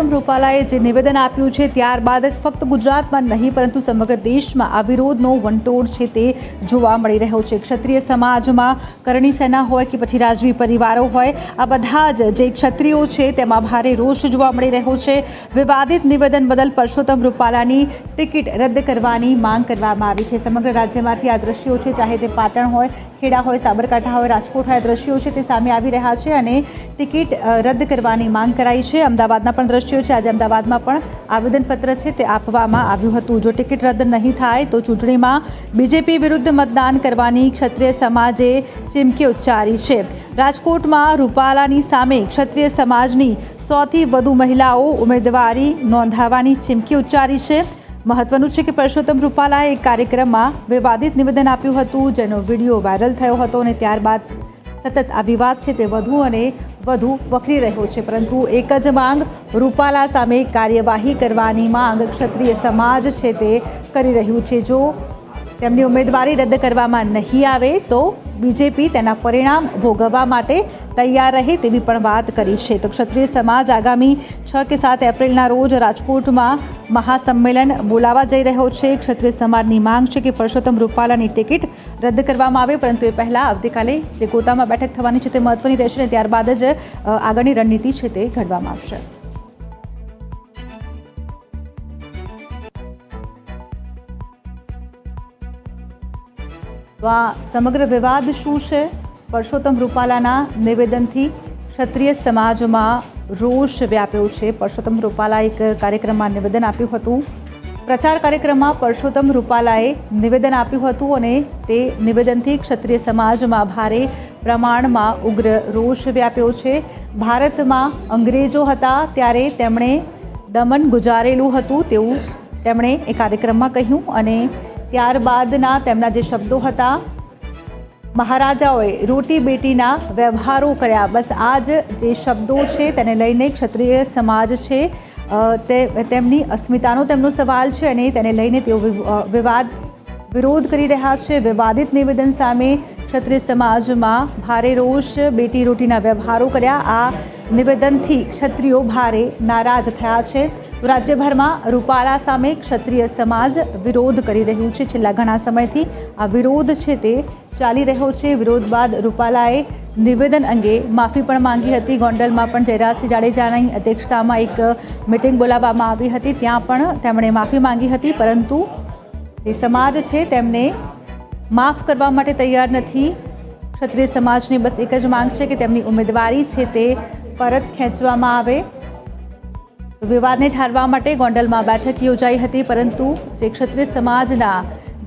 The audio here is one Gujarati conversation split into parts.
પરસોત્તમ રૂપાલાએ જે નિવેદન આપ્યું છે ત્યારબાદ ફક્ત ગુજરાતમાં નહીં, પરંતુ સમગ્ર દેશમાં આ વિરોધનો વંટોળ છે તે જોવા મળી રહ્યો છે. ક્ષત્રિય સમાજમાં કરણી સેના હોય કે પછી રાજવી પરિવારો હોય, આ બધા જ જે ક્ષત્રિયો છે તેમાં ભારે રોષ જોવા મળી રહ્યો છે. વિવાદિત નિવેદન બદલ પરસોત્તમ રૂપાલાની ટિકિટ રદ કરવાની માંગ કરવામાં આવી છે. સમગ્ર રાજ્યમાંથી આ દ્રશ્યો છે, ચાહે તે પાટણ હોય ખેડા હોય, સાબરકાંઠા હોય રાજકોટ હોય દ્રશ્યો છે તે સામે આવી રહ્યા છે અને ટિકિટ રદ કરવાની માંગ કરાઈ છે. અમદાવાદના પણ દ્રશ્યો છે. આજે અમદાવાદમાં પણ આવેદનપત્ર છે તે આપવામાં આવ્યું હતું. જો ટિકિટ રદ નહીં થાય તો ચૂંટણીમાં બીજેપી વિરુદ્ધ મતદાન કરવાની ક્ષત્રિય સમાજે ચીમકી ઉચ્ચારી છે. રાજકોટમાં રૂપાલાની સામે ક્ષત્રિય સમાજની સૌથી વધુ મહિલાઓ ઉમેદવારી નોંધાવાની ચીમકી ઉચ્ચારી છે. મહત્વનું છે કે પરસોત્તમ રૂપાલાએ એક કાર્યક્રમમાં વિવાદિત નિવેદન આપ્યું હતું, જેનો વીડિયો વાયરલ થયો હતો અને ત્યારબાદ સતત આ વિવાદ છે તે વધુ અને વધુ વકરી રહ્યો છે. પરંતુ એક જ માંગ, રૂપાલા સામે કાર્યવાહી કરવાની માંગ ક્ષત્રિય સમાજ છે તે કરી રહ્યું છે. જો તેમની ઉમેદવારી રદ કરવામાં નહીં આવે તો બીજેપી તેના પરિણામ ભોગવવા માટે તૈયાર રહે તેવી પણ વાત કરી છે. તો ક્ષત્રિય સમાજ આગામી છ કે સાત એપ્રિલના રોજ રાજકોટમાં મહાસંમેલન બોલાવા જઈ રહ્યો છે. ક્ષત્રિય સમાજની માંગ છે કે પરસોત્તમ રૂપાલાની ટિકિટ રદ કરવામાં આવે, પરંતુ એ પહેલાં આવતીકાલે જે ગોતામાં બેઠક થવાની છે તે મહત્વની રહેશે અને ત્યારબાદ જ આગળની રણનીતિ છે તે ઘડવામાં આવશે. તો આ સમગ્ર વિવાદ શું છે પરસોત્તમ રૂપાલાના નિવેદનથી ક્ષત્રિય સમાજમાં રોષ વ્યાપ્યો છે પરસોત્તમ રૂપાલા એક કાર્યક્રમમાં નિવેદન આપ્યું હતું। પ્રચાર કાર્યક્રમમાં પરસોત્તમ રૂપાલાએ નિવેદન આપ્યું હતું અને તે નિવેદનથી ક્ષત્રિય સમાજમાં ભારે પ્રમાણમાં ઉગ્ર રોષ વ્યાપ્યો છે. ભારતમાં અંગ્રેજો હતા ત્યારે તેમણે દમન ગુજારેલું હતું તેવું તેમણે એ કાર્યક્રમમાં કહ્યું અને ત્યારબાદના તેમના જે શબ્દો હતા, મહારાજાઓએ રોટી બેટીના વ્યવહારો કર્યા. બસ આ જ શબ્દો છે તેને લઈને ક્ષત્રિય સમાજ છે તે, તેમની અસ્મિતાનો તેમનો સવાલ છે અને તેને લઈને તેઓ વિવાદ, વિરોધ કરી રહ્યા છે. વિવાદિત નિવેદન સામે ક્ષત્રિય સમાજમાં ભારે રોષ, બેટી રોટીના વ્યવહારો કર્યા. આ નિવેદનથી ક્ષત્રિયો ભારે નારાજ થયા છે. રાજ્યભરમાં રૂપાલા સામે ક્ષત્રિય સમાજ વિરોધ કરી રહ્યું છે. છેલ્લા ઘણા સમયથી આ વિરોધ છે તે ચાલી રહ્યો છે. વિરોધ બાદ રૂપાલાએ નિવેદન અંગે માફી પણ માંગી હતી. ગોંડલમાં પણ જયરાજસિંહ જાડેજાની અધ્યક્ષતામાં એક મિટિંગ બોલાવવામાં આવી હતી. ત્યાં પણ તેમણે માફી માંગી હતી, પરંતુ જે સમાજ છે તેમને માફ કરવા માટે તૈયાર નથી. ક્ષત્રિય સમાજની બસ એક જ માંગ છે કે તેમની ઉમેદવારી છે તે પરત ખેંચવામાં આવે. વિવાદને ઠારવા માટે ગોંડલમાં બેઠક યોજાઈ હતી, પરંતુ જે ક્ષત્રિય સમાજના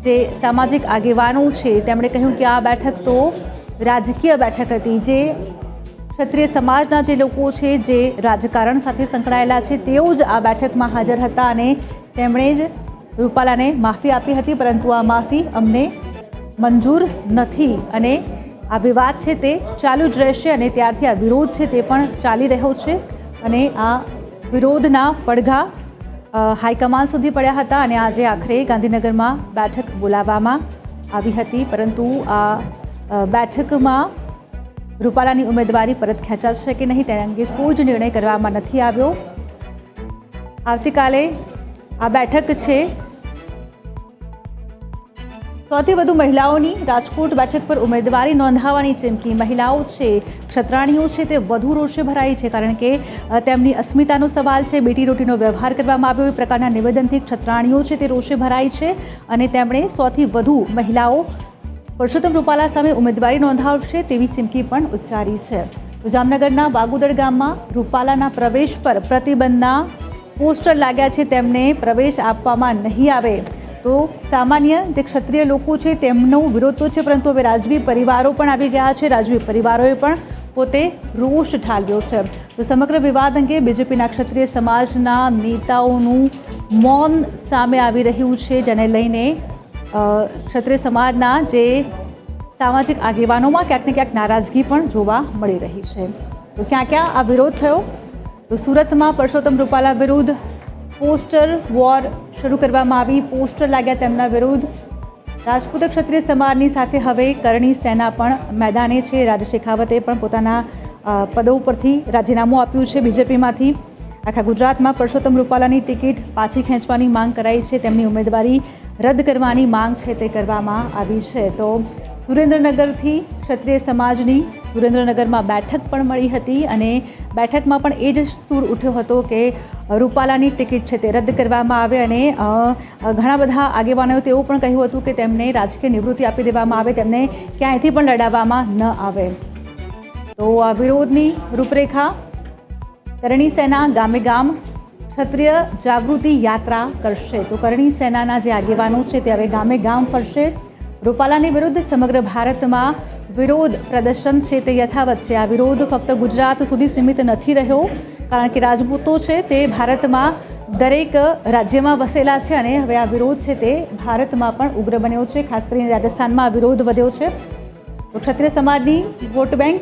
જે સામાજિક આગેવાનો છે, તેમણે કહ્યું કે આ બેઠક તો રાજકીય બેઠક હતી. જે ક્ષત્રિય સમાજના જે લોકો છે, જે રાજકારણ સાથે સંકળાયેલા છે, તેઓ જ આ બેઠકમાં હાજર હતા અને તેમણે જ રૂપાલાને માફી આપી હતી, પરંતુ આ માફી અમને મંજૂર નથી અને આ વિવાદ છે તે ચાલુ જ રહેશે અને ત્યારથી આ વિરોધ છે તે પણ ચાલી રહ્યો છે અને આ વિરોધના પડઘા હાઈકમાન્ડ સુધી પડ્યા હતા અને આજે આખરે ગાંધીનગરમાં બેઠક બોલાવવામાં આવી હતી. પરંતુ આ બેઠકમાં રૂપાલાની ઉમેદવારી પરત ખેંચાશે કે નહીં તેના અંગે કોઈ જ નિર્ણય કરવામાં નથી આવ્યો. આવતીકાલે આ બેઠક છે સૌથી વધુ મહિલાઓની રાજકોટ બેઠક પર ઉમેદવારી નોંધાવવાની ચીમકી. મહિલાઓ છે ક્ષત્રાણીઓ છે, તે વધુ રોષે ભરાઈ છે, કારણ કે તેમની અસ્મિતાનો સવાલ છે, બેટી રોટીનો વ્યવહાર કરવામાં આવ્યો, એ પ્રકારના નિવેદનથી ક્ષત્રાણીઓ છે, તે રોષે ભરાઈ છે અને તેમણે સૌથી વધુ મહિલાઓ પરસોત્તમ રૂપાલા સામે ઉમેદવારી નોંધાવશે તેવી ચીમકી પણ ઉચ્ચારી છે. જામનગરના વાગુદળ ગામમાં રૂપાલાના પ્રવેશ પર પ્રતિબંધના પોસ્ટર લાગ્યા છે, તેમને પ્રવેશ આપવામાં નહીં આવે. તો સામાન્ય જે ક્ષત્રિય લોકો છે, તેમનો વિરોધ તો છે, પરંતુ હવે રાજવી પરિવારો પણ આવી ગયા છે. રાજવી પરિવારોએ પણ પોતે રોષ ઠાલવ્યો છે. તો સમગ્ર વિવાદ અંગે બીજેપીના ક્ષત્રિય સમાજના નેતાઓનું મૌન સામે આવી રહ્યું છે, જેને લઈને ક્ષત્રિય સમાજના જે સામાજિક આગેવાનોમાં ક્યાંક ને ક્યાંક નારાજગી પણ જોવા મળી રહી છે. તો ક્યાં ક્યાં આ વિરોધ થયો? તો સુરતમાં પરસોત્તમ રૂપાલા વિરુદ્ધ પોસ્ટર વોર શરૂ કરવામાં આવી. પોસ્ટર લાગ્યા તેમના વિરુદ્ધ. રાજપૂત ક્ષત્રિય સમાજની સાથે હવે કરણી સેના પણ મેદાને છે. રાજ શેખાવતે પણ પોતાના પદો ઉપરથી રાજીનામું આપ્યું છે બીજેપીમાંથી. આખા ગુજરાતમાં પરસોત્તમ રૂપાલાની ટિકિટ પાછી ખેંચવાની માંગ કરાઈ છે. તેમની ઉમેદવારી રદ કરવાની માંગ છે તે કરવામાં આવી છે. તો સુરેન્દ્રનગરથી ક્ષત્રિય સમાજની સુરેન્દ્રનગરમાં બેઠક પણ મળી હતી અને બેઠકમાં પણ એ જ સૂર ઉઠ્યો હતો કે રૂપાલાની ટિકિટ છે તે રદ કરવામાં આવે અને ઘણા બધા આગેવાનોએ તેવું પણ કહ્યું હતું કે તેમને રાજકીય નિવૃત્તિ આપી દેવામાં આવે, તેમને ક્યાંયથી પણ લડાવવામાં ન આવે. તો આ વિરોધની રૂપરેખા, કરણી સેના ગામે ગામ ક્ષત્રિય જાગૃતિ યાત્રા કરશે. તો કરણી સેનાના જે આગેવાનો છે તે હવે ગામે ગામ ફરશે. રૂપાલાની વિરુદ્ધ સમગ્ર ભારતમાં વિરોધ પ્રદર્શન છે તે યથાવત છે. આ વિરોધ ફક્ત ગુજરાત સુધી સીમિત નથી રહ્યો, કારણ કે રાજપૂતો છે તે ભારતમાં દરેક રાજ્યમાં વસેલા છે અને હવે આ વિરોધ છે તે ભારતમાં પણ ઉગ્ર બન્યો છે. ખાસ કરીને રાજસ્થાનમાં આ વિરોધ વધ્યો છે. તો ક્ષત્રિય સમાજની વોટ બેંક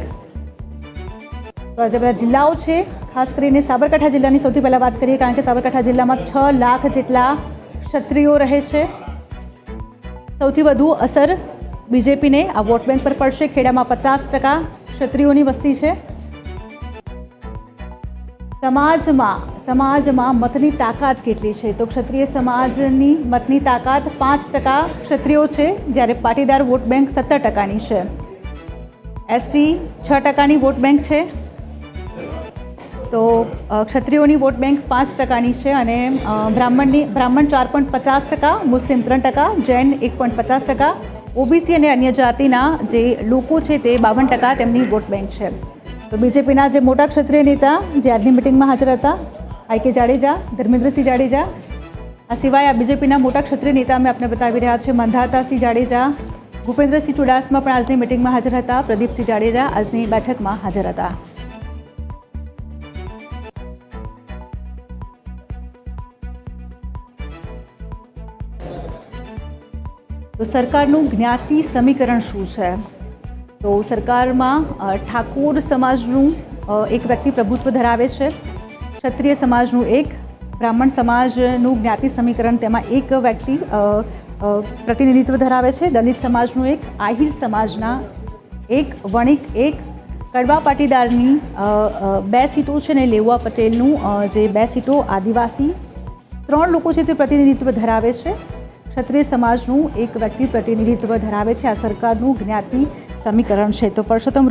જે બધા જિલ્લાઓ છે. ખાસ કરીને સાબરકાંઠા જિલ્લાની સૌથી પહેલાં વાત કરીએ, કારણ કે સાબરકાંઠા જિલ્લામાં છ લાખ જેટલા ક્ષત્રિયો રહે છે. સૌથી વધુ અસર બીજેપીને આ વોટ બેંક પર પડશે. ખેડામાં પચાસ ટકા ક્ષત્રિયોની વસ્તી છે. સમાજમાં સમાજમાં મતની તાકાત કેટલી છે? તો ક્ષત્રિય સમાજની મતની તાકાત પાંચ ટકા ક્ષત્રિયો છે, જ્યારે પાટીદાર વોટ બેંક સત્તર ટકાની છે. એસટી છ ટકાની વોટ બેંક છે. તો ક્ષત્રિયોની વોટ બેંક પાંચ ટકાની છે અને બ્રાહ્મણની, બ્રાહ્મણ ચાર પોઈન્ટ પચાસ ટકા, મુસ્લિમ ત્રણ ટકા, જૈન એક પોઈન્ટ પચાસ ટકા, ઓબીસી અને અન્ય જાતિના જે લોકો છે તે બાવન ટકા તેમની વોટ બેંક છે. તો બીજેપીના જે મોટા ક્ષત્રિય નેતા જે આજની મિટિંગમાં હાજર હતા, આઈ કે જાડેજા, ધર્મેન્દ્રસિંહ જાડેજા, આ સિવાય આ બીજેપીના મોટા ક્ષત્રિય નેતા અમે આપને બતાવી રહ્યા છે મંધાતાસિંહ જાડેજા, ભૂપેન્દ્રસિંહ ચુડાસમા પણ આજની મિટિંગમાં હાજર હતા, પ્રદીપસિંહ જાડેજા આજની બેઠકમાં હાજર હતા. તો સરકારનું જ્ઞાતિ સમીકરણ શું છે? તો સરકારમાં ઠાકોર સમાજનું એક વ્યક્તિ પ્રભુત્વ ધરાવે છે. ક્ષત્રિય સમાજનું એક, બ્રાહ્મણ સમાજનું જ્ઞાતિ સમીકરણ તેમાં એક વ્યક્તિ પ્રતિનિધિત્વ ધરાવે છે. દલિત સમાજનું એક, આહિર સમાજના એક, વણિક એક, કડવા પાટીદારની બે સીટો છે ને લેવા પટેલનું જે બે સીટો આદિવાસી ત્રણ લોકો છે તે પ્રતિનિધિત્વ ધરાવે છે. ક્ષત્રિય સમાજનું એક વ્યક્તિ પ્રતિનિધિત્વ ધરાવે છે. આ સરકારનું જ્ઞાતિ સમીકરણ છે. તો પરસોત્તમ